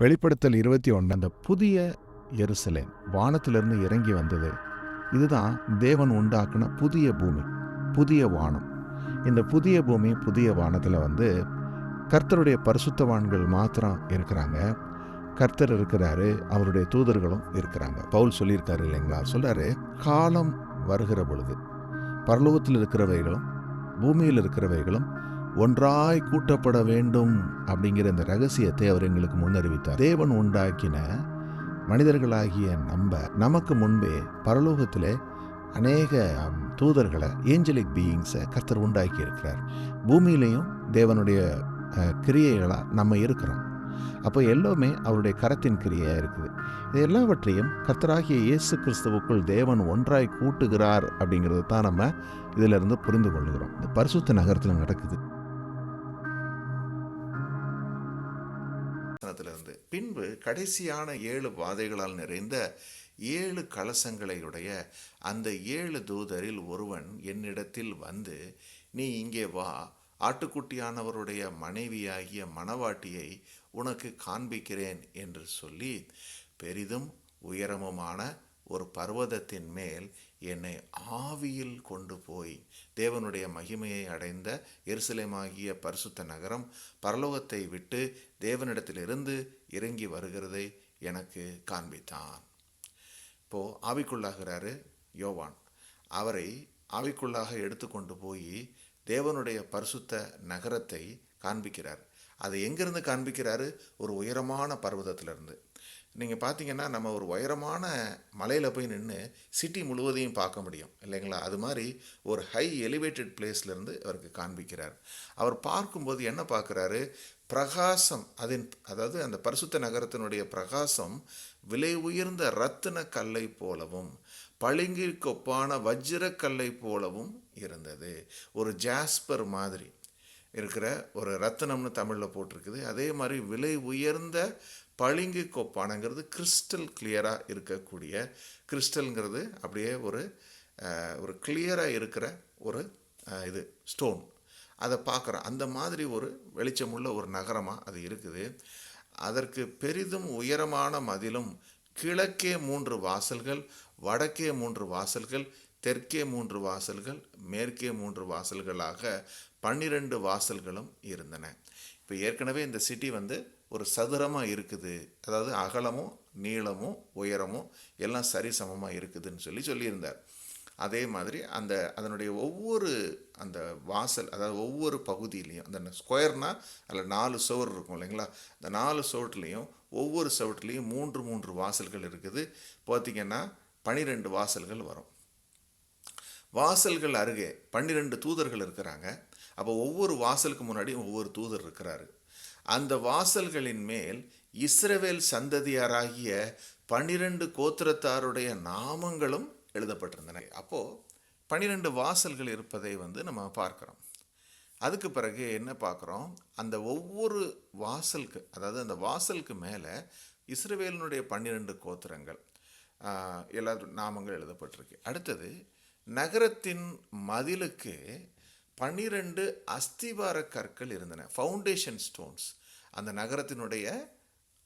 வெளிப்படுத்தல் இருபத்தி ஒன்று அந்த புதிய எருசலேம் வானத்திலிருந்து இறங்கி வந்தது. இதுதான் தேவன் உண்டாக்குன புதிய பூமி புதிய வானம். இந்த புதிய பூமி புதிய வானத்தில் வந்து கர்த்தருடைய பரிசுத்தவான்கள் மாத்திரம் இருக்கிறாங்க. கர்த்தர் இருக்கிறாரு அவருடைய தூதர்களும் இருக்கிறாங்க. பவுல் சொல்லியிருக்காரு இல்லைங்களா? சொல்கிறாரு காலம் வருகிற பொழுது பரலோகத்தில் இருக்கிறவைகளும் பூமியில் இருக்கிறவைகளும் ஒன்றாய் கூட்டப்பட வேண்டும் அப்படிங்கிற இந்த ரகசியத்தை அவர் எங்களுக்கு முன்னறிவித்தார். தேவன் உண்டாக்கின மனிதர்களாகிய நம்ம நமக்கு முன்பே பரலோகத்திலே அநேக தூதர்களை ஏஞ்சலிக் பீயிங்ஸை கர்த்தர் உண்டாக்கி இருக்கிறார் பூமியிலையும் தேவனுடைய கிரியைகளாக நம்ம இருக்கிறோம். அப்போ எல்லாமே அவருடைய கரத்தின் கிரியையாக இருக்குது. இது எல்லாவற்றையும் கர்த்தராகிய இயேசு கிறிஸ்துவுக்குள் தேவன் ஒன்றாய் கூட்டுகிறார் அப்படிங்கிறது தான் நம்ம இதிலிருந்து புரிந்து கொள்கிறோம். இந்த பரிசுத்த நகரத்தில் நடக்குது. பின்பு கடைசியான ஏழு பாதைகளால் நிறைந்த ஏழு கலசங்களையுடைய அந்த ஏழு தூதரில் ஒருவன் என்னிடத்தில் வந்து நீ இங்கே வா. ஆட்டுக்குட்டியானவருடைய மனைவியாகிய மணவாட்டியை உனக்கு காண்பிக்கிறேன் என்று சொல்லி பெரிதும் உயரமுமான ஒரு பர்வதத்தின் மேல் என்னை ஆவியில் கொண்டு போய் தேவனுடைய மகிமையை அடைந்த எருசலேமாகிய பரிசுத்த நகரம் பரலோகத்தை விட்டு தேவனிடத்திலிருந்து இறங்கி வருகிறதை எனக்கு காண்பித்தான். இப்போ ஆவிக்குள்ளாகிறாரு யோவான். அவரை ஆவிக்குள்ளாக எடுத்துக்கொண்டு போய் தேவனுடைய பரிசுத்த நகரத்தை காண்பிக்கிறார். அது எங்கேருந்து காண்பிக்கிறாரு? ஒரு உயரமான பர்வதத்திலேருந்து. நீங்கள் பார்த்தீங்கன்னா நம்ம ஒரு உயரமான மலையில் போய் நின்று சிட்டி முழுவதையும் பார்க்க முடியும். இல்லைங்களா? அது மாதிரி ஒரு ஹை எலிவேட்டட் பிளேஸ்லேருந்து அவருக்கு காண்பிக்கிறார். அவர் பார்க்கும்போது என்ன பார்க்குறாரு? பிரகாசம் அதன் அதாவது அந்த பரிசுத்த நகரத்தினுடைய பிரகாசம் விலை உயர்ந்த ரத்தின கல்லை போலவும் பளிங்கிற்கொப்பான வஜ்ர கல்லை போலவும் இருந்தது. ஒரு ஜாஸ்பர் மாதிரி. இருக்கிற ஒரு ரத்தனம்னு தமிழில் போட்டிருக்குது. அதே மாதிரி விலை உயர்ந்த பளிங்கு கொப்பானங்கிறது கிறிஸ்டல் கிளியராக இருக்கக்கூடிய கிறிஸ்டல்ங்கிறது அப்படியே ஒரு ஒரு கிளியராக இருக்கிற ஒரு இது ஸ்டோன் அதை பார்க்குறோம். அந்த மாதிரி ஒரு வெளிச்சமுள்ள ஒரு நகரமாக அது இருக்குது. அதற்கு பெரிதும் உயரமான மதிலும் கிழக்கே மூன்று வாசல்கள் வடக்கே மூன்று வாசல்கள் தெற்கே மூன்று வாசல்கள் மேற்கே மூன்று வாசல்களாக பன்னிரண்டு வாசல்களும் இருந்தன. இப்போ ஏற்கனவே இந்த சிட்டி வந்து ஒரு சதுரமாக இருக்குது. அதாவது அகலமும் நீளமும் உயரமும் எல்லாம் சரிசமமாக இருக்குதுன்னு சொல்லி சொல்லியிருந்தார். அதே மாதிரி அந்த அதனுடைய ஒவ்வொரு அந்த வாசல் அதாவது ஒவ்வொரு பகுதியிலையும் அந்த ஸ்கொயர்னால் அதில் நாலு சுவர் இருக்கும் இல்லைங்களா? அந்த நாலு சுவற்றுலேயும் ஒவ்வொரு சுவற்றுலேயும் மூன்று மூன்று வாசல்கள் இருக்குது. பார்த்தீங்கன்னா பன்னிரெண்டு வாசல்கள் வரும். வாசல்கள் அருகே பன்னிரெண்டு தூதர்கள் இருக்கிறாங்க. அப்போ ஒவ்வொரு வாசலுக்கு முன்னாடியும் ஒவ்வொரு தூதர் இருக்கிறாரு. அந்த வாசல்களின் மேல் இஸ்ரவேல் சந்ததியாராகிய பன்னிரண்டு கோத்திரத்தாருடைய நாமங்களும் எழுதப்பட்டிருந்தன. அப்போது பன்னிரெண்டு வாசல்கள் இருப்பதை வந்து நம்ம பார்க்குறோம். அதுக்கு பிறகு என்ன பார்க்குறோம்? அந்த ஒவ்வொரு வாசலுக்கு அதாவது அந்த வாசலுக்கு மேலே இஸ்ரவேலினுடைய பன்னிரெண்டு கோத்திரங்கள் எல்லா நாமங்கள் எழுதப்பட்டிருக்கு. அடுத்தது நகரத்தின் மதிலுக்கு பன்னிரண்டு அஸ்திவார கற்கள் இருந்தன. ஃபவுண்டேஷன் ஸ்டோன்ஸ் அந்த நகரத்தினுடைய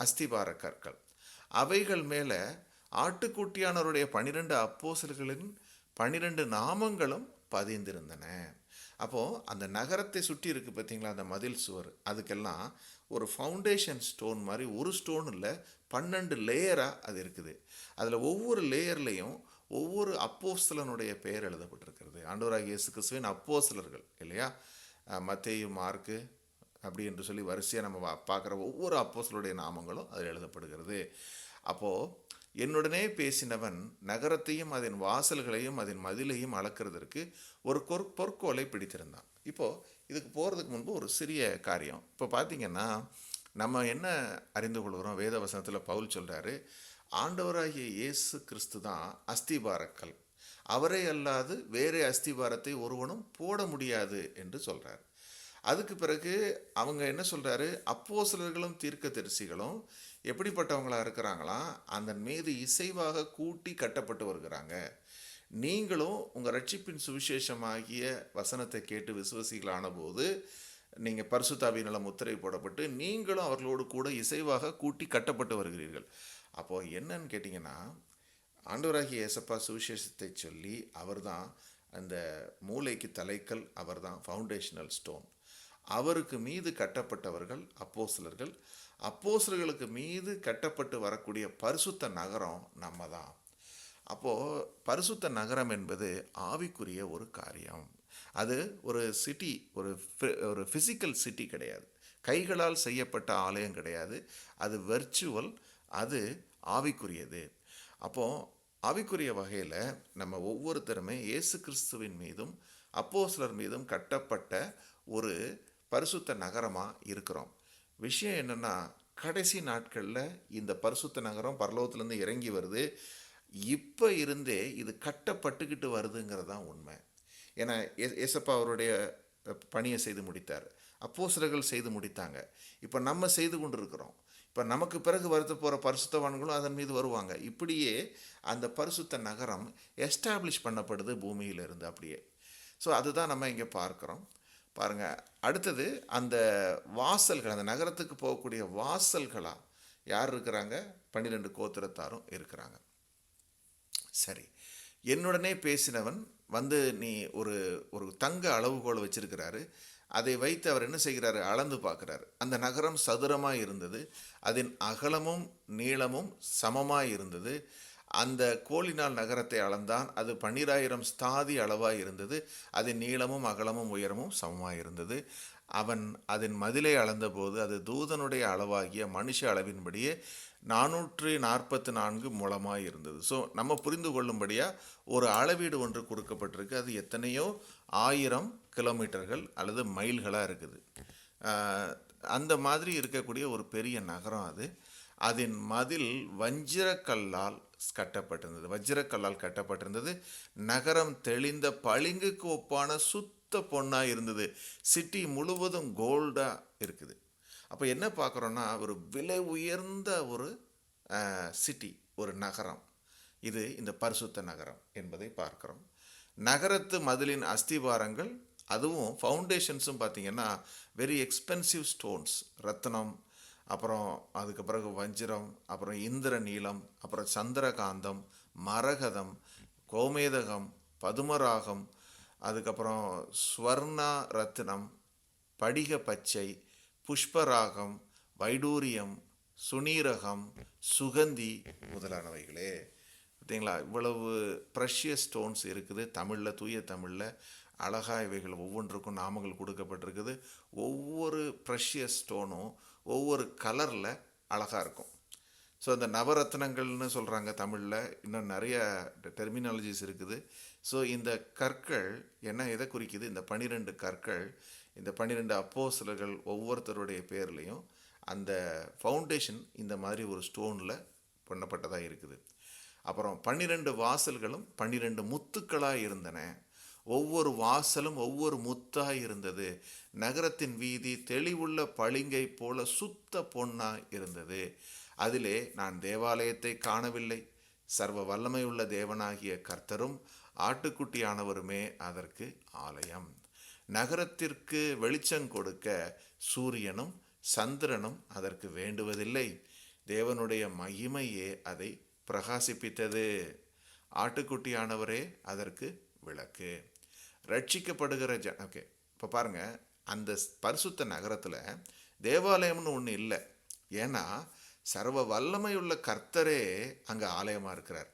அஸ்திவார கற்கள். அவைகள் மேலே ஆட்டுக்குட்டியானவருடைய பன்னிரெண்டு அப்போசல்களின் பன்னிரெண்டு நாமங்களும் பதிந்திருந்தன. அப்போது அந்த நகரத்தை சுற்றி இருக்கு பார்த்தீங்களா அந்த மதில் சுவர். அதுக்கெல்லாம் ஒரு ஃபவுண்டேஷன் ஸ்டோன் மாதிரி ஒரு ஸ்டோன் இல்லை பன்னெண்டு லேயராக அது இருக்குது. அதில் ஒவ்வொரு லேயர்லேயும் ஒவ்வொரு அப்போஸ்தலனுடைய பெயர் எழுதப்பட்டிருக்கிறது. ஆண்டவராகிய இயேசு கிறிஸ்துவின் அப்போஸ்தலர்கள் இல்லையா? மத்தேயு மார்க்கு அப்படி என்று சொல்லி வரிசையாக நம்ம வா- பார்க்குற ஒவ்வொரு அப்போஸ்தலருடைய நாமங்களும் அதில் எழுதப்படுகிறது. அப்போது என்னுடனே பேசினவன் நகரத்தையும் அதன் வாசல்களையும் அதன் மதிலையும் அளக்கிறதற்கு ஒரு கொர் பொற்கோலை பிடித்திருந்தான். இப்போது இதுக்கு போகிறதுக்கு முன்பு ஒரு சிறிய காரியம். இப்போ பார்த்திங்கன்னா நம்ம என்ன அறிந்து கொள்கிறோம்? வேத வசனத்தில் பவுல் சொல்கிறாரு ஆண்டவராகிய இயேசு கிறிஸ்து தான் அஸ்திபாரக்கல். அவரே அல்லாது வேறே அஸ்திபாரத்தை ஒருவனும் போட முடியாது என்று சொல்கிறார் அதுக்கு பிறகு அவங்க என்ன சொல்கிறாரு அப்போது சிலர்களும் தீர்க்க தரிசிகளும் எப்படிப்பட்டவங்களாக இருக்கிறாங்களாம் அந்த மீது இசைவாக கூட்டி கட்டப்பட்டு வருகிறாங்க. நீங்களும் உங்கள் ரட்சிப்பின் சுவிசேஷமாகிய வசனத்தை கேட்டு விசுவசிகளான போது நீங்கள் பரிசுத்தாவியினால் முத்திரை போடப்பட்டு நீங்களும் அவர்களோடு கூட இசைவாக கூட்டி கட்டப்பட்டு வருகிறீர்கள். அப்போது என்னன்னு கேட்டிங்கன்னா ஆண்டவராகிய இயேசப்பா சுவிசேஷத்தை சொல்லி அவர்தான் அந்த மூளைக்கு தலைக்கல் அவர்தான் ஃபவுண்டேஷனல் ஸ்டோன் அவருக்கு மீது கட்டப்பட்டவர்கள் அப்போஸ்தலர்கள். அப்போஸ்தலர்களுக்கு மீது கட்டப்பட்டு வரக்கூடிய பரிசுத்த நகரம் நம்ம தான் அப்போது பரிசுத்த நகரம் என்பது ஆவிக்குரிய ஒரு காரியம். அது ஒரு சிட்டி ஒரு ஒரு ஃபிசிக்கல் சிட்டி கிடையாது. கைகளால் செய்யப்பட்ட ஆலயம் கிடையாது. அது வெர்ச்சுவல் அது ஆவிக்குரியது. அப்போது ஆவிக்குரிய வகையில் நம்ம ஒவ்வொருத்தருமே இயேசு கிறிஸ்துவின் மீதும் அப்போஸ்தலர் மீதும் கட்டப்பட்ட ஒரு பரிசுத்த நகரமாக இருக்கிறோம். விஷயம் என்னென்னா கடைசி நாட்களில் இந்த பரிசுத்த நகரம் பரலோகத்துலேருந்து இறங்கி வருது. இப்போ இருந்தே இது கட்டப்பட்டுக்கிட்டு வருதுங்கிறது தான் உண்மை. ஏன்னா எசப்பா அவருடைய பணியை செய்து முடித்தார். அப்போஸ்தலர்கள் செய்து முடித்தாங்க. இப்போ நம்ம செய்து கொண்டு இருக்கிறோம் இப்போ நமக்கு பிறகு வருத்த போகிற பரிசுத்தவான்களும் அதன் மீது வருவாங்க. இப்படியே அந்த பரிசுத்த நகரம் எஸ்டாப்ளிஷ் பண்ணப்படுது பூமியிலிருந்து அப்படியே. ஸோ அதுதான் நம்ம இங்கே பார்க்குறோம். பாருங்க அடுத்தது அந்த வாசல்கள் அந்த நகரத்துக்கு போகக்கூடிய வாசல்களாக யார் இருக்கிறாங்க? பன்னிரெண்டு கோத்திரத்தாரும் இருக்கிறாங்க. சரி என்னுடனே பேசினவன் வந்து நீ ஒரு ஒரு தங்க அளவுகோல் வச்சுருக்கிறாரு. அதை வைத்து அவர் என்ன செய்கிறாரு? அளந்து பார்க்குறாரு. அந்த நகரம் சதுரமாக இருந்தது. அதன் அகலமும் நீளமும் சமமாக இருந்தது. அந்த கோலினால் நகரத்தை அளந்தான். அது பன்னிராயிரம் ஸ்தாதி அளவாக இருந்தது. அதன் நீளமும் அகலமும் உயரமும் சமமாக இருந்தது. அவன் அதன் மதிலை அளந்தபோது அது தூதனுடைய அளவாகிய மனுஷ அளவின்படியே நானூற்று நாற்பத்தி நான்கு மூலமாக இருந்தது. ஸோ நம்ம புரிந்து கொள்ளும்படியாக ஒரு அளவீடு ஒன்று கொடுக்கப்பட்டிருக்கு. அது எத்தனையோ ஆயிரம் கிலோமீட்டர்கள் அல்லது மைல்களாக இருக்குது. அந்த மாதிரி இருக்கக்கூடிய ஒரு பெரிய நகரம் அது. அதன் மதில் வஞ்சிரக்கல்லால் கட்டப்பட்டிருந்தது. வஜ்ரக்கல்லால் கட்டப்பட்டிருந்தது. நகரம் தெளிந்த பளிங்குக்கு ஒப்பான சுத்த பொண்ணாக இருந்தது. சிட்டி முழுவதும் கோல்டாக இருக்குது. அப்போ என்ன பார்க்குறோன்னா ஒரு விலை உயர்ந்த ஒரு சிட்டி ஒரு நகரம். இது இந்த பரிசுத்த நகரம் என்பதை பார்க்குறோம். நகரத்து மதிலின் அஸ்திவாரங்கள் அதுவும் ஃபவுண்டேஷன்ஸும் பார்த்தீங்கன்னா வெரி எக்ஸ்பென்சிவ் ஸ்டோன்ஸ் ரத்னம் அப்புறம் அதுக்கு பிறகு வஞ்சிரம் அப்புறம் இந்திர நீலம் அப்புறம் சந்திரகாந்தம் மரகதம் கோமேதகம் பதுமராகம் அதுக்கப்புறம் ஸ்வர்ணா ரத்னம் படிக பச்சை புஷ்பராகம் வைடூரியம் சுனீரகம் சுகந்தி முதலானவைகளே. பார்த்தீங்களா? இவ்வளவு ப்ரஷியஸ் ஸ்டோன்ஸ் இருக்குது. தமிழில் தூய தமிழில். அழகா இவைகள் ஒவ்வொன்றுக்கும் நாமங்கள் கொடுக்கப்பட்டிருக்குது. ஒவ்வொரு ப்ரஷியஸ் ஸ்டோனும் ஒவ்வொரு கலரில் அழகாக இருக்கும். ஸோ அந்த நவரத்னங்கள்னு சொல்கிறாங்க தமிழில். இன்னும் நிறைய டெர்மினாலஜிஸ் இருக்குது. ஸோ இந்த கற்கள் என்ன எதை குறிக்குது? இந்த பன்னிரெண்டு கற்கள் இந்த பன்னிரெண்டு அப்போசலர்கள் ஒவ்வொருத்தருடைய பேர்லேயும் அந்த ஃபவுண்டேஷன் இந்த மாதிரி ஒரு ஸ்டோனில் பண்ணப்பட்டதாக இருக்குது. அப்புறம் பன்னிரெண்டு வாசல்களும் பன்னிரெண்டு முத்துக்களாக இருந்தன. ஒவ்வொரு வாசலும் ஒவ்வொரு முத்தாக இருந்தது. நகரத்தின் வீதி தெளிவுள்ள பளிங்கை போல சுத்த பொண்ணாக இருந்தது. அதிலே நான் தேவாலயத்தை காணவில்லை. சர்வ வல்லமையுள்ள தேவனாகிய கர்த்தரும் ஆட்டுக்குட்டியானவருமே அதற்கு ஆலயம். நகரத்திற்கு வெளிச்சம் கொடுக்க சூரியனும் சந்திரனும் அதற்கு வேண்டுவதில்லை. தேவனுடைய மகிமையே அதை பிரகாசிப்பித்தது ஆட்டுக்குட்டியானவரே அதற்கு விளக்கு. ரட்சிக்கப்படுகிற ஜ ஓகே இப்போ பாருங்கள் அந்த பரிசுத்த நகரத்தில் தேவாலயம்னு ஒன்று இல்லை. ஏன்னா சர்வ வல்லமையுள்ள கர்த்தரே அங்கே ஆலயமாக இருக்கிறார்.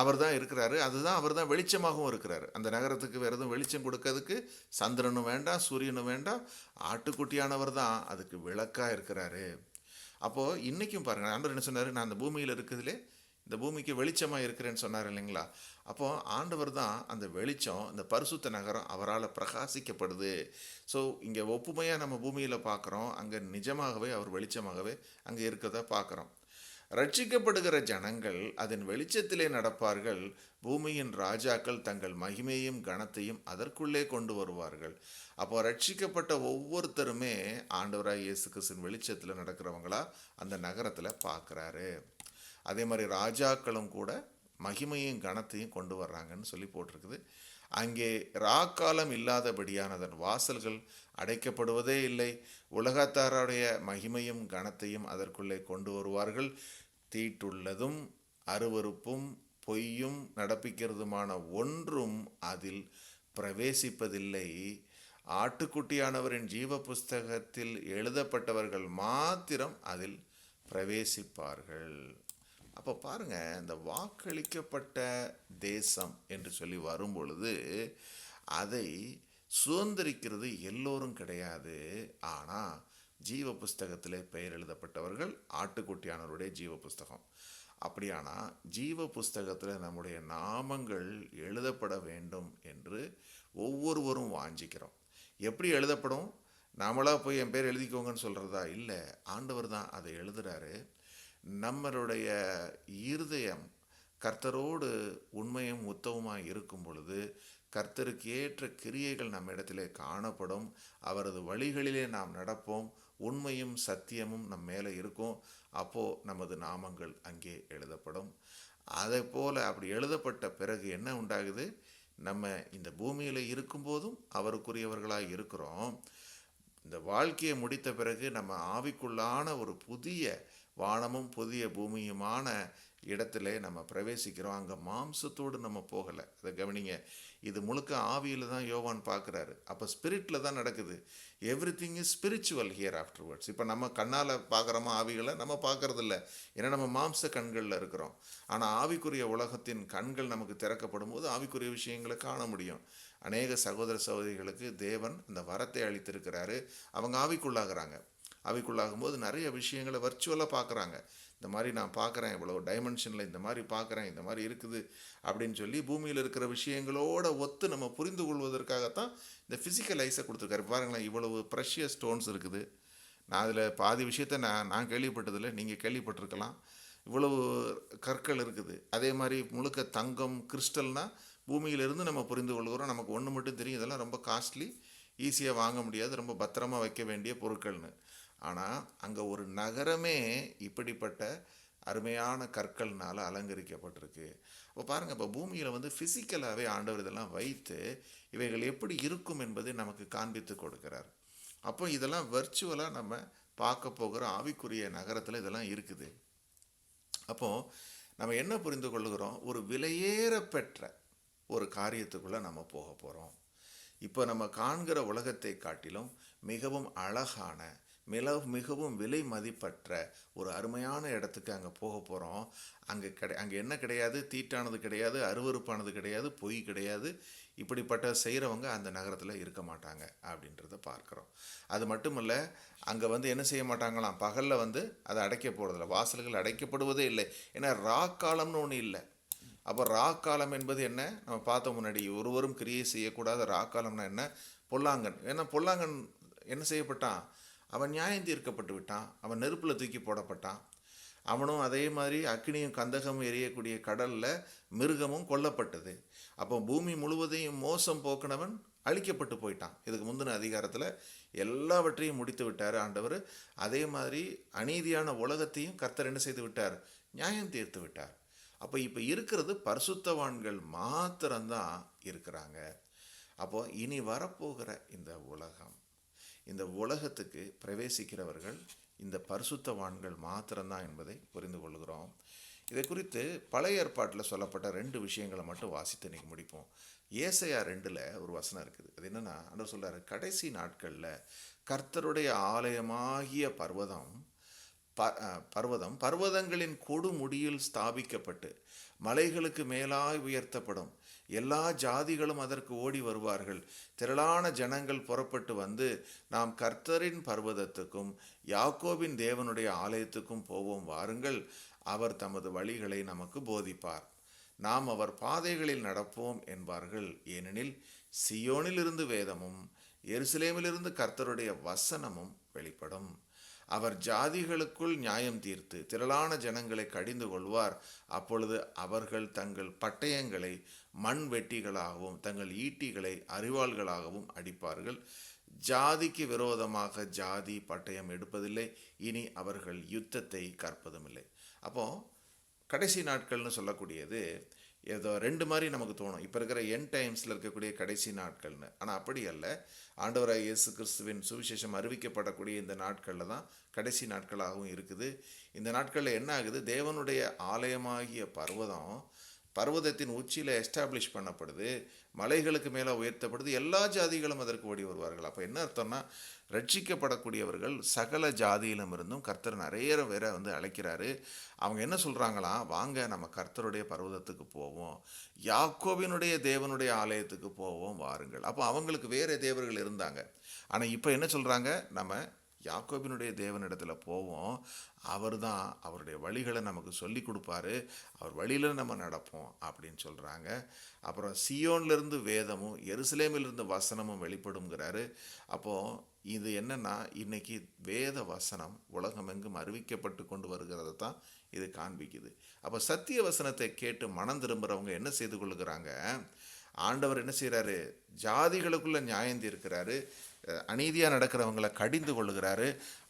அவர் தான் இருக்கிறாரு. அதுதான் அவர் தான் வெளிச்சமாகவும் இருக்கிறார். அந்த நகரத்துக்கு வேறு எதுவும் வெளிச்சம் கொடுக்கறதுக்கு சந்திரனும் வேண்டாம் சூரியனும் வேண்டாம் ஆட்டுக்குட்டியானவர் தான் அதுக்கு விளக்காக இருக்கிறாரு. அப்போது இன்றைக்கும் பாருங்கள் ஆண்டவர் என்ன சொன்னார்? நான் அந்த பூமியில் இருக்கிறதுலே இந்த பூமிக்கு வெளிச்சமாக இருக்கிறேன்னு சொன்னார் இல்லைங்களா? அப்போது ஆண்டவர் தான் அந்த வெளிச்சம் இந்த பரிசுத்த நகரம் அவரால் பிரகாசிக்கப்படுது. ஸோ இங்கே ஒப்புமையாக நம்ம பூமியில் பார்க்குறோம் அங்கே நிஜமாகவே அவர் வெளிச்சமாகவே அங்கே இருக்கிறத பார்க்குறோம் ரட்சிக்கப்படுகிற ஜனங்கள் அதன் வெளிச்சத்திலே நடப்பார்கள். பூமியின் ராஜாக்கள் தங்கள் மகிமையும் கனத்தையும் அதற்குள்ளே கொண்டு வருவார்கள். அப்போ ரட்சிக்கப்பட்ட ஒவ்வொருத்தருமே ஆண்டவராய் இயேசு கிருஷ்ணன் வெளிச்சத்தில் நடக்கிறவங்களா? அந்த நகரத்தில் பார்க்குறாரு. அதே மாதிரி ராஜாக்களும் கூட மகிமையும் கனத்தையும் கொண்டு வர்றாங்கன்னு சொல்லி போட்டிருக்குது. அங்கே ராக்காலம் இல்லாதபடியானதன் வாசல்கள் அடைக்கப்படுவதே இல்லை. உலகத்தாருடைய மகிமையும் கனத்தையும் அதற்குள்ளே கொண்டு வருவார்கள். தீட்டுள்ளதும் அருவருப்பும் பொய்யும் நடப்பிக்கிறதுமான ஒன்றும் அதில் பிரவேசிப்பதில்லை. ஆட்டுக்குட்டியானவரின் ஜீவ புஸ்தகத்தில் எழுதப்பட்டவர்கள் மாத்திரம் அதில் பிரவேசிப்பார்கள். அப்போ பாருங்கள் இந்த வாக்களிக்கப்பட்ட தேசம் என்று சொல்லி வரும்பொழுது அதை சுதந்திரிக்கிறது எல்லோரும் கிடையாது. ஆனால் ஜீவ புஸ்தகத்தில் பெயர் எழுதப்பட்டவர்கள் ஆட்டுக்குட்டியானவருடைய ஜீவ புஸ்தகம் அப்படியானா ஜீவ புஸ்தகத்தில் நம்முடைய நாமங்கள் எழுதப்பட வேண்டும் என்று ஒவ்வொருவரும் வாஞ்சிக்கிறோம். எப்படி எழுதப்படும்? நாமளாக போய் என் பேர் எழுதிக்கோங்கன்னு சொல்கிறதா இல்லை ஆண்டவர் தான் அதை எழுதுறாரு. நம்மளுடைய இருதயம் கர்த்தரோடு உண்மையும் உத்தவமாக இருக்கும் பொழுது கர்த்தருக்கு ஏற்ற கிரியைகள் நம்ம இடத்திலே காணப்படும். அவரது வழிகளிலே நாம் நடப்போம். உண்மையும் சத்தியமும் நம் மேலே இருக்கும். அப்போது நமது நாமங்கள் அங்கே எழுதப்படும். அதை போல் அப்படி எழுதப்பட்ட பிறகு என்ன உண்டாகுது? நம்ம இந்த பூமியில் இருக்கும்போதும் அவருக்குரியவர்களாக இருக்கிறோம். இந்த வாழ்க்கையை முடித்த பிறகு நம்ம ஆவிக்குள்ளான ஒரு புதிய வானமும் புதிய பூமியுமான இடத்துல நம்ம பிரவேசிக்கிறோம். அங்கே மாம்சத்தோடு நம்ம போகலை. அதை கவனிங்க. இது முழுக்க ஆவியில் தான் யோவான் பார்க்குறாரு. அப்போ ஸ்பிரிட்டில் தான் நடக்குது. Everything is spiritual here afterwards இப்போ நம்ம கண்ணால் பார்க்குறோமா ஆவிகளை? நம்ம பார்க்குறதில்ல. ஏன்னா நம்ம மாம்ச கண்களில் இருக்கிறோம். ஆனால் ஆவிக்குரிய உலகத்தின் கண்கள் நமக்கு திறக்கப்படும் போது ஆவிக்குரிய விஷயங்களை காண முடியும். அநேக சகோதர சகோதரிகளுக்கு தேவன் இந்த வரத்தை அளித்திருக்கிறாரு. அவங்க ஆவிக்குள்ளாகிறாங்க. அவைக்குள்ளாகும்போது நிறைய விஷயங்களை வர்ச்சுவலாக பார்க்குறாங்க. இந்த மாதிரி நான் பார்க்குறேன் இவ்வளோ டைமென்ஷனில் இந்த மாதிரி பார்க்குறேன் இந்த மாதிரி இருக்குது அப்படின்னு சொல்லி பூமியில் இருக்கிற விஷயங்களோட ஒத்து நம்ம புரிந்து கொள்வதற்காகத்தான் இந்த ஃபிசிக்கல் ஐஸை கொடுத்துருக்காரு. பாருங்களேன் இவ்வளவு ப்ரெஷியஸ் ஸ்டோன்ஸ் இருக்குது. நான் அதில் பாதி விஷயத்த நான் நான் கேள்விப்பட்டதில்லை நீங்கள் கேள்விப்பட்டிருக்கலாம். இவ்வளவு கற்கள் இருக்குது. அதே மாதிரி முழுக்க தங்கம் கிறிஸ்டல்னால் பூமியிலிருந்து நம்ம புரிந்து கொள்கிறோம். நமக்கு ஒன்று மட்டும் தெரியும் இதெல்லாம் ரொம்ப காஸ்ட்லி ஈஸியாக வாங்க முடியாது ரொம்ப பத்திரமா வைக்க வேண்டிய பொருட்கள்னு. ஆனால் அங்கே ஒரு நகரமே இப்படிப்பட்ட அருமையான கற்கள்னால் அலங்கரிக்கப்பட்டிருக்கு. இப்போ பாருங்கள் இப்போ பூமியில் வந்து ஃபிசிக்கலாகவே ஆண்டவர் இதெல்லாம் வைத்து இவைகள் எப்படி இருக்கும் என்பதை நமக்கு காண்பித்து கொடுக்கிறார். அப்போ இதெல்லாம் வர்ச்சுவலாக நம்ம பார்க்க போகிற ஆவிக்குரிய நகரத்தில் இதெல்லாம் இருக்குது. அப்போது நம்ம என்ன புரிந்து கொள்கிறோம்? ஒரு விலையேற பெற்ற ஒரு காரியத்துக்குள்ளே நம்ம போக போகிறோம் இப்போ நம்ம காண்கிற உலகத்தை காட்டிலும் மிகவும் அழகான மில மிகவும் விலை மதிப்பற்ற ஒரு அருமையான இடத்துக்கு அங்கே போக போகிறோம் அங்கே கிடை அங்கே என்ன கிடையாது? தீட்டானது கிடையாது அருவருப்பானது கிடையாது பொய் கிடையாது. இப்படிப்பட்ட செய்கிறவங்க அந்த நகரத்தில் இருக்க மாட்டாங்க அப்படின்றத பார்க்குறோம். அது மட்டும் இல்லை அங்கே வந்து என்ன செய்ய மாட்டாங்களாம்? பகலில் வந்து அதை அடைக்க போகிறதில்ல வாசல்கள் அடைக்கப்படுவதே இல்லை. ஏன்னா ரா காலம்னு ஒன்று இல்லை. அப்போ ரா காலம் என்பது என்ன? நம்ம பார்த்தோம் முன்னாடி ஒருவரும் கிரியை செய்யக்கூடாத ரா காலம்னா என்ன? பொல்லாங்கன். ஏன்னா பொல்லாங்கன் என்ன செய்யப்பட்டான்? அவன் நியாயம் தீர்க்கப்பட்டு விட்டான். அவன் நெருப்பில் தூக்கி போடப்பட்டான். அவனும் அதே மாதிரி அக்னியும் கந்தகமும் எரியக்கூடிய கடலில் மிருகமும் கொல்லப்பட்டது. அப்போ பூமி முழுவதையும் மோசம் போக்கினவன் அழிக்கப்பட்டு போயிட்டான். இதுக்கு முந்தின அதிகாரத்தில் எல்லாவற்றையும் முடித்து விட்டார் ஆண்டவர். அதே மாதிரி அநீதியான உலகத்தையும் கர்த்தர் என்ன செய்து விட்டார்? நியாயம் தீர்த்து விட்டார். அப்போ இப்போ இருக்கிறது பரிசுத்தவான்கள் மாத்திரம்தான் இருக்கிறாங்க. அப்போ இனி வரப்போகிற இந்த உலகம் இந்த உலகத்துக்கு பிரவேசிக்கிறவர்கள் இந்த பரிசுத்தவான்கள் மாத்திரம்தான் என்பதை புரிந்து கொள்கிறோம். இதை குறித்து பழைய ஏற்பாட்டில் சொல்லப்பட்ட ரெண்டு விஷயங்களை மட்டும் வாசித்து இன்னைக்கு முடிப்போம். ஏசையா ரெண்டில் ஒரு வசனம் இருக்குது. அது என்னென்னா அந்த சொல்கிறார் கடைசி நாட்களில் கர்த்தருடைய ஆலயமாகிய பர்வதம் ப பர்வதம் பர்வதங்களின் கொடுமுடியில் ஸ்தாபிக்கப்பட்டு மலைகளுக்கு மேலாய் உயர்த்தப்படும். எல்லா ஜாதிகளும் அதற்கு ஓடி வருவார்கள். திரளான ஜனங்கள் புறப்பட்டு வந்து நாம் கர்த்தரின் பர்வதத்துக்கும் யாக்கோபின் தேவனுடைய ஆலயத்துக்கும் போவோம் வாருங்கள். அவர் தமது வழிகளை நமக்கு போதிப்பார். நாம் அவர் பாதைகளில் நடப்போம் என்பார்கள். ஏனெனில் சியோனிலிருந்து வேதமும் எருசலேமிலிருந்து கர்த்தருடைய வசனமும் வெளிப்படும். அவர் ஜாதிகளுக்குள் நியாயம் தீர்த்து திரளான ஜனங்களை கடிந்து கொள்வார். அப்பொழுது அவர்கள் தங்கள் பட்டயங்களை மண் வெட்டிகளாகவும் தங்கள் ஈட்டிகளை அறிவாள்களாகவும் அடிப்பார்கள். ஜாதிக்கு விரோதமாக ஜாதி பட்டயம் எடுப்பதில்லை. இனி அவர்கள் யுத்தத்தை கற்பதுமில்லை. அப்போ கடைசி நாட்கள்னு சொல்லக்கூடியது ஏதோ ரெண்டு மாதிரி நமக்கு தோணும். இப்போ இருக்கிற என் டைம்ஸில் இருக்கக்கூடிய கடைசி நாட்கள்னு. ஆனால் அப்படி அல்ல. ஆண்டவராய் இயேசு கிறிஸ்துவின் சுவிசேஷம் அறிவிக்கப்படக்கூடிய இந்த நாட்களில் தான் கடைசி நாட்களாகவும் இருக்குது. இந்த நாட்களில் என்ன ஆகுது? தேவனுடைய ஆலயமாகிய பர்வதம் பர்வதத்தின் உச்சியில் எஸ்டாப்ளிஷ் பண்ணப்படுது மலைகளுக்கு மேலே உயர்த்தப்படுது எல்லா ஜாதிகளும் அதற்கு ஓடி வருவார்கள். அப்போ என்ன அர்த்தம்னா ரட்சிக்கப்படக்கூடியவர்கள் சகல ஜாதியிலும் இருந்தும் கர்த்தர் நிறைய பேரை வந்து அழைக்கிறாரு. அவங்க என்ன சொல்கிறாங்களாம் வாங்க நம்ம கர்த்தருடைய பர்வதத்துக்கு போவோம். யாக்கோவினுடைய தேவனுடைய ஆலயத்துக்கு போவோம் வாருங்கள். அப்போ அவங்களுக்கு வேறு தேவர்கள் இருந்தாங்க. ஆனால் இப்போ என்ன சொல்கிறாங்க நம்ம யாக்கோபினுடைய தேவனிடத்தில் போவோம் அவர் தான் அவருடைய வழிகளை நமக்கு சொல்லி கொடுப்பாரு. அவர் வழியில் நம்ம நடப்போம் அப்படின்னு சொல்கிறாங்க அப்புறம் சியோன்லேருந்து வேதமும் எருசலேமிலிருந்து வசனமும் வெளிப்படுங்கிறாரு. அப்போது இது என்னென்னா இன்றைக்கி வேத வசனம் உலகமெங்கும் அறிவிக்கப்பட்டு கொண்டு வருகிறத தான் இது காண்பிக்குது. அப்போ சத்திய வசனத்தை கேட்டு மனம் திரும்புகிறவங்க என்ன செய்து கொள்ளுகிறாங்க? ஆண்டவர் என்ன செய்கிறாரு ஜாதிகளுக்குள்ளே நியாயம் தீர்க்கிறாரு. அநீதியாக நடக்கிறவங்களை கடிந்து கொள்ளுகிறாரு.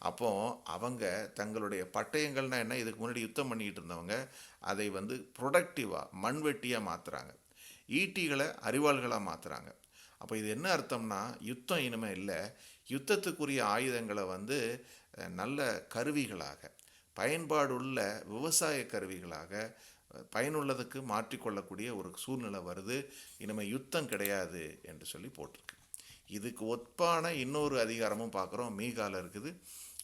அப்போ அவங்க தங்களுடைய பட்டயங்கள்னா என்ன? இதுக்கு முன்னாடி யுத்தம் பண்ணிக்கிட்டு இருந்தவங்க அதை வந்து ப்ரொடக்டிவாக மண்வெட்டியாக மாற்றுறாங்க ஈட்டிகளை அறிவாள்களாக மாற்றுறாங்க அப்போ இது என்ன அர்த்தம்னா யுத்தம் இனிமே இல்லை. யுத்தத்துக்குரிய ஆயுதங்களை வந்து நல்ல கருவிகளாக பயன்பாடுள்ள விவசாய கருவிகளாக பயனுள்ளதுக்கு மாற்றிக்கொள்ளக்கூடிய ஒரு சூழ்நிலை வருது. இனிமே யுத்தம் கிடையாது என்று சொல்லி போட்டிருக்கு. இதுக்கு ஒப்பான இன்னொரு அதிகாரமும் பார்க்குறோம். மீகால இருக்குது.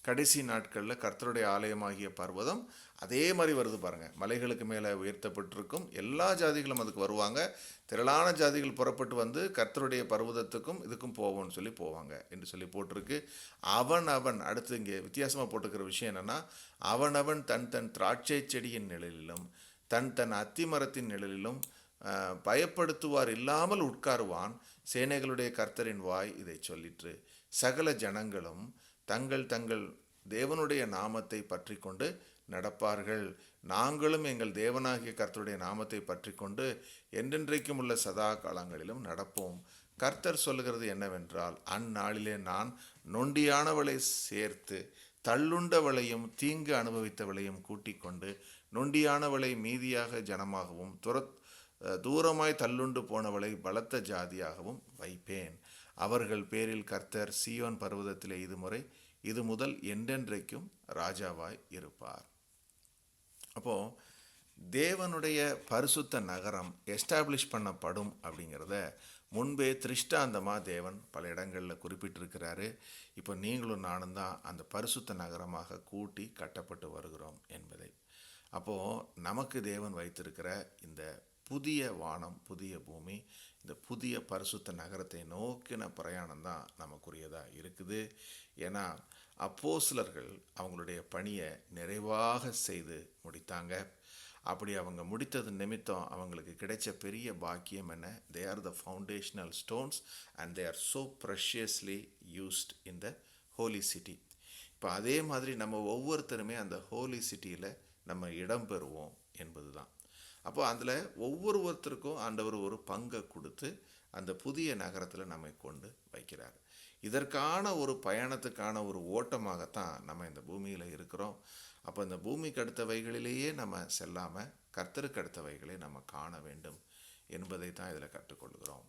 கடைசி நாட்களில் கர்த்தருடைய ஆலயமாகிய பர்வதம் அதே மாதிரி வருது பாருங்கள் மலைகளுக்கு மேலே உயர்த்தப்பட்டிருக்கும். எல்லா ஜாதிகளும் அதுக்கு வருவாங்க. திரளான ஜாதிகள் புறப்பட்டு வந்து கர்த்தருடைய பர்வதத்துக்கும் இதுக்கும் போவோம்னு சொல்லி போவாங்க என்று சொல்லி போட்டிருக்கு. அவன் அவன் அடுத்து இங்கே வித்தியாசமாக போட்டுக்கிற விஷயம் என்னென்னா அவன் அவன் தன் தன் திராட்சை செடியின் நிழலிலும் தன் தன் அத்திமரத்தின் நிழலிலும் பயப்படுத்துவார் இல்லாமல் உட்காருவான். சேனைகளுடைய கர்த்தரின் வாய் இதை சொல்லிற்று. சகல ஜனங்களும் தங்கள் தங்கள் தேவனுடைய நாமத்தை பற்றி கொண்டு நடப்பார்கள். நாங்களும் எங்கள் தேவனாகிய கர்த்தருடைய நாமத்தை பற்றி கொண்டு என்றென்றைக்கும் உள்ள சதா காலங்களிலும் நடப்போம். கர்த்தர் சொல்லுகிறது என்னவென்றால் அந்நாளிலே நான் நொண்டியானவளை சேர்த்து தள்ளுண்டவளையும் தீங்கு அனுபவித்தவளையும் கூட்டிக் கொண்டு நொண்டியானவளை மீதியாக ஜனமாகவும் துரத் தூரமாய் தள்ளுண்டு போனவளை பலத்த ஜாதியாகவும் வைப்பேன். அவர்கள் பேரில் கர்த்தர் சியோன் பர்வதத்திலே இதுமுறை இது முதல் என்றென்றைக்கும் ராஜாவாய் இருப்பார். அப்போ தேவனுடைய பரிசுத்த நகரம் எஸ்டாப்ளிஷ் பண்ணப்படும் அப்படிங்கிறத முன்பே திருஷ்டாந்தமாக தேவன் பல இடங்களில் குறிப்பிட்டிருக்கிறாரு. இப்போ நீங்களும் நானும் தான் அந்த பரிசுத்த நகரமாக கூட்டி கட்டப்பட்டு வருகிறோம் என்பதை. அப்போது நமக்கு தேவன் வைத்திருக்கிற இந்த புதிய வானம் புதிய பூமி இந்த புதிய பரிசுத்த நகரத்தை நோக்கின பிரயாணம் தான் நமக்குரியதாக இருக்குது. ஏன்னா அப்போஸ்லர்கள் அவங்களுடைய பணியை நிறைவாக செய்து முடித்தாங்க. அப்படி அவங்க முடித்தது நிமித்தம் அவங்களுக்கு கிடைச்ச பெரிய பாக்கியம் என்ன? They are the foundational stones and they are so preciously used in the holy city இப்போ அதே மாதிரி நம்ம ஒவ்வொருத்தருமே அந்த ஹோலி சிட்டியில் நம்ம இடம் பெறுவோம் என்பது தான் அப்போ அதில் ஒவ்வொரு ஒருத்தருக்கும் ஆண்டவர் ஒரு பங்கை கொடுத்து அந்த புதிய நகரத்தில் நம்மை கொண்டு வைக்கிறார். இதற்கான ஒரு பயணத்துக்கான ஒரு ஓட்டமாகத்தான் நம்ம இந்த பூமியில் இருக்கிறோம். அப்போ இந்த பூமிக்கு அடுத்தவைகளிலேயே நம்ம செல்லாமல் கர்த்தருக்கு அடுத்தவைகளை நம்ம காண வேண்டும் என்பதை தான் இதில் கற்றுக்கொள்கிறோம்.